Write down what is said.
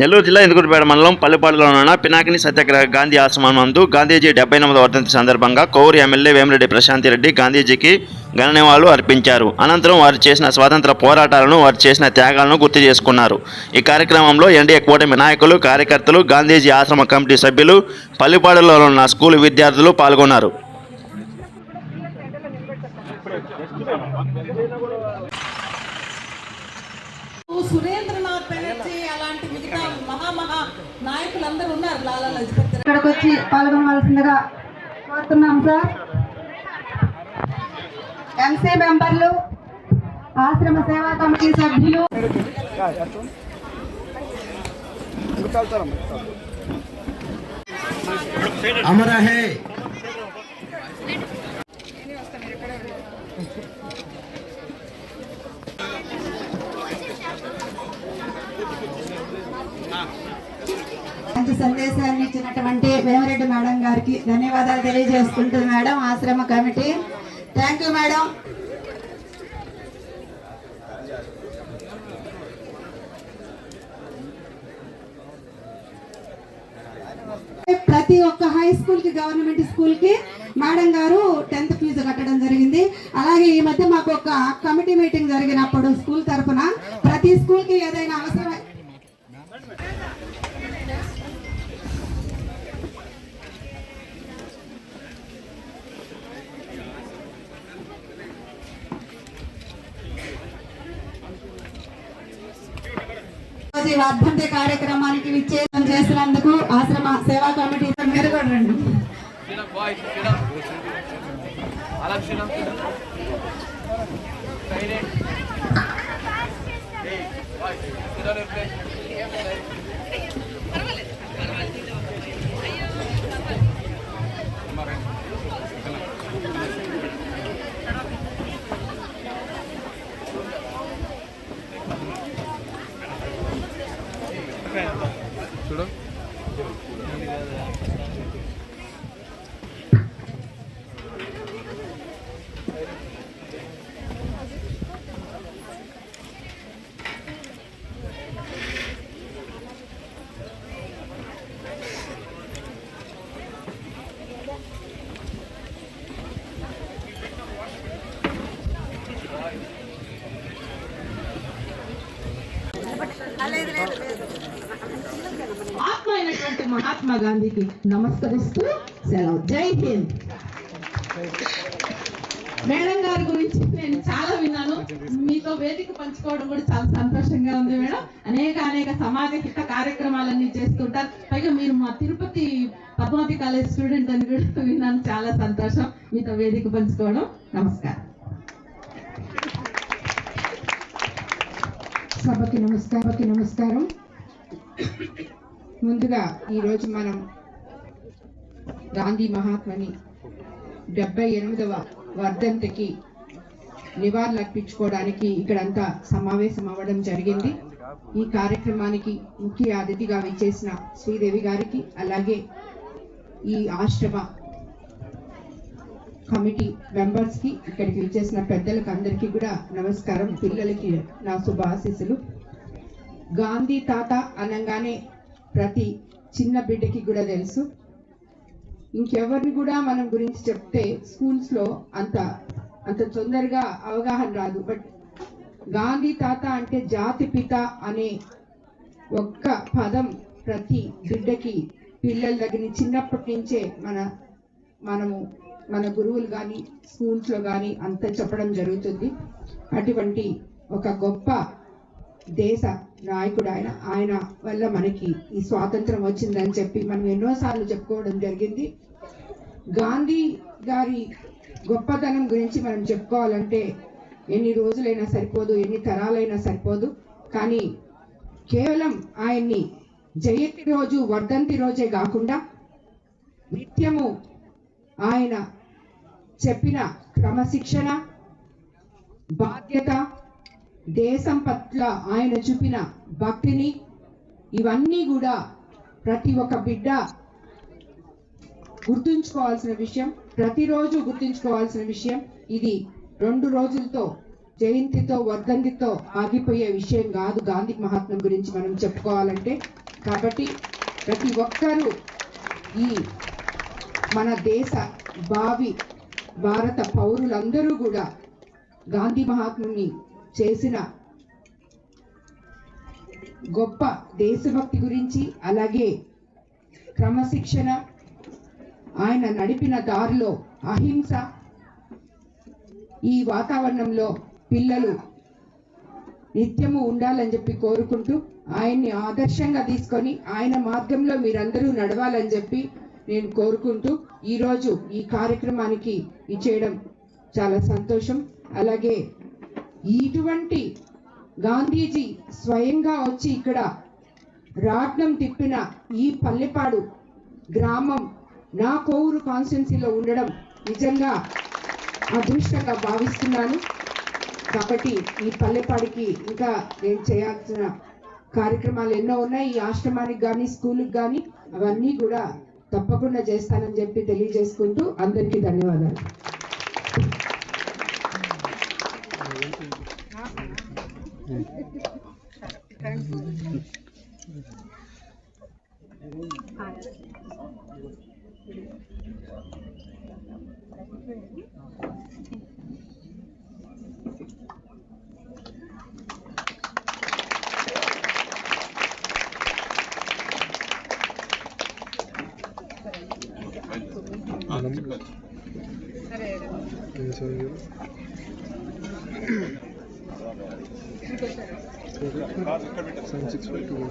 నెల్లూరు జిల్లా ఇందుకుడిపేట మండలం పల్లెపాడులో ఉన్న పినాకిని సత్యాగ్రహ గాంధీ ఆశ్రమం నందు గాంధీజీ డెబ్బై ఎనిమిదవ వర్ధంతి సందర్భంగా కోవూరు ఎమ్మెల్యే వేమిరెడ్డి ప్రశాంతిరెడ్డి గాంధీజీకి ఘన అర్పించారు. అనంతరం వారు చేసిన స్వాతంత్ర పోరాటాలను వారు చేసిన త్యాగాలను గుర్తు చేసుకున్నారు. ఈ కార్యక్రమంలో ఎన్డీఏ కూటమి నాయకులు కార్యకర్తలు గాంధీజీ ఆశ్రమ కమిటీ సభ్యులు పల్లెపాడులో ఉన్న స్కూలు విద్యార్థులు పాల్గొన్నారు. సురేంద్రనాథ్ బెనర్జీ అలాంటి మిగతా మహామహా నాయకులందరూ ఉన్నారు లాలా లజపతి ఇక్కడికి వచ్చి పాల్గొనవలసిందిగా కోరుతున్నాం సార్. ఎంసీ మెంబర్లు ఆశ్రమ సేవా కమిటీ సభ్యులు. అమర మంచి సందేశాన్ని ఇచ్చినటువంటి వేమరెడ్డి మేడం గారికి ధన్యవాదాలు తెలియజేసుకుంటుంది మేడం ఆశ్రమ కమిటీ. Thank you madam. ప్రతి ఒక్క హై స్కూల్కి గవర్నమెంట్ స్కూల్కి మేడం గారు టెన్త్ ఫీజు కట్టడం జరిగింది. అలాగే ఈ మధ్య మాకు ఒక కమిటీ మీటింగ్ జరిగినప్పుడు స్కూల్ తరఫున ప్రతి స్కూల్కి ఏదైనా అవసరం ఈ వర్ధంతి కార్యక్రమానికి విచ్చేదం చేసినందుకు ఆశ్రమ సేవా కమిటీ మీరు కూడా రండి. ఆత్మ అయినటువంటి మహాత్మా గాంధీకి నమస్కరిస్తూ సెలవు. జై హింద్. మేడం గారి గురించి నేను చాలా విన్నాను. మీతో వేదిక పంచుకోవడం కూడా చాలా సంతోషంగా ఉంది మేడం. అనేక అనేక సమాజ హిత కార్యక్రమాలన్నీ చేస్తుంటారు. పైగా మీరు మా తిరుపతి పద్మావతి కాలేజ్ స్టూడెంట్ అని కూడా విన్నాను. చాలా సంతోషం మీతో వేదిక పంచుకోవడం. నమస్కారం. సభకి నమస్కారం సభకి నమస్కారం. ముందుగా ఈరోజు మనం గాంధీ మహాత్మని డెబ్బై ఎనిమిదవ వర్ధంతికి నివాళులర్పించుకోవడానికి ఇక్కడంతా సమావేశం అవ్వడం జరిగింది. ఈ కార్యక్రమానికి ముఖ్య అతిథిగా విచ్చేసిన శ్రీదేవి గారికి అలాగే ఈ ఆశ్రమ కమిటీ మెంబర్స్కి ఇక్కడికి విచ్చేసిన పెద్దలకు అందరికీ కూడా నమస్కారం. పిల్లలకి నా శుభాశీస్సులు. గాంధీ తాత అనగానే ప్రతి చిన్న బిడ్డకి కూడా తెలుసు. ఇంకెవరిని కూడా మనం గురించి చెప్తే స్కూల్స్లో అంత అంత తొందరగా అవగాహన రాదు. బట్ గాంధీ తాత అంటే జాతి పిత అనే ఒక్క పదం ప్రతి బిడ్డకి పిల్లల దగ్గర చిన్నప్పటి నుంచే మన మనము మన గురువులు కానీ స్కూల్స్లో కానీ అంత చెప్పడం జరుగుతుంది. అటువంటి ఒక గొప్ప దేశ నాయకుడు ఆయన ఆయన వల్ల మనకి ఈ స్వాతంత్రం వచ్చిందని చెప్పి మనం ఎన్నోసార్లు చెప్పుకోవడం జరిగింది. గాంధీ గారి గొప్పతనం గురించి మనం చెప్పుకోవాలంటే ఎన్ని రోజులైనా సరిపోదు ఎన్ని తరాలైనా సరిపోదు. కానీ కేవలం ఆయన్ని జయంతి రోజు వర్ధంతి రోజే కాకుండా నిత్యము ఆయన చెప్పిన క్రమశిక్షణ బాధ్యత దేశం పట్ల ఆయన చూపిన భక్తిని ఇవన్నీ కూడా ప్రతి ఒక్క బిడ్డ గుర్తుంచుకోవాల్సిన విషయం ప్రతిరోజు గుర్తుంచుకోవాల్సిన విషయం. ఇది రెండు రోజులతో జయంతితో వర్ధంతితో ఆగిపోయే విషయం కాదు గాంధీ మహాత్మ గురించి మనం చెప్పుకోవాలంటే. కాబట్టి ప్రతి ఒక్కరూ ఈ మన దేశ భావి భారత పౌరులందరూ కూడా గాంధీ మహాత్ముని చేసిన గొప్ప దేశభక్తి గురించి అలాగే క్రమశిక్షణ ఆయన నడిపిన దారిలో అహింస ఈ వాతావరణంలో పిల్లలు నిత్యము ఉండాలని చెప్పి కోరుకుంటూ ఆయన్ని ఆదర్శంగా తీసుకొని ఆయన మార్గంలో మీరందరూ నడవాలని చెప్పి నేను కోరుకుంటూ ఈరోజు ఈ కార్యక్రమానికి ఇచ్చేయడం చాలా సంతోషం. అలాగే ఇటువంటి గాంధీజీ స్వయంగా వచ్చి ఇక్కడ రాట్నం తిప్పిన ఈ పల్లెపాడు గ్రామం నా కోవూరు కాన్స్టిట్యున్సీలో ఉండడం నిజంగా అదృష్టంగా భావిస్తున్నాను. కాబట్టి ఈ పల్లెపాడికి ఇంకా నేను చేయాల్సిన కార్యక్రమాలు ఎన్నో ఉన్నాయి. ఈ ఆశ్రమానికి కానీ స్కూల్కి కానీ అవన్నీ కూడా తప్పకుండా చేస్తానని చెప్పి తెలియజేసుకుంటూ అందరికీ ధన్యవాదాలు. 아, 안 합니다. 네, 그래서 Seven six five two.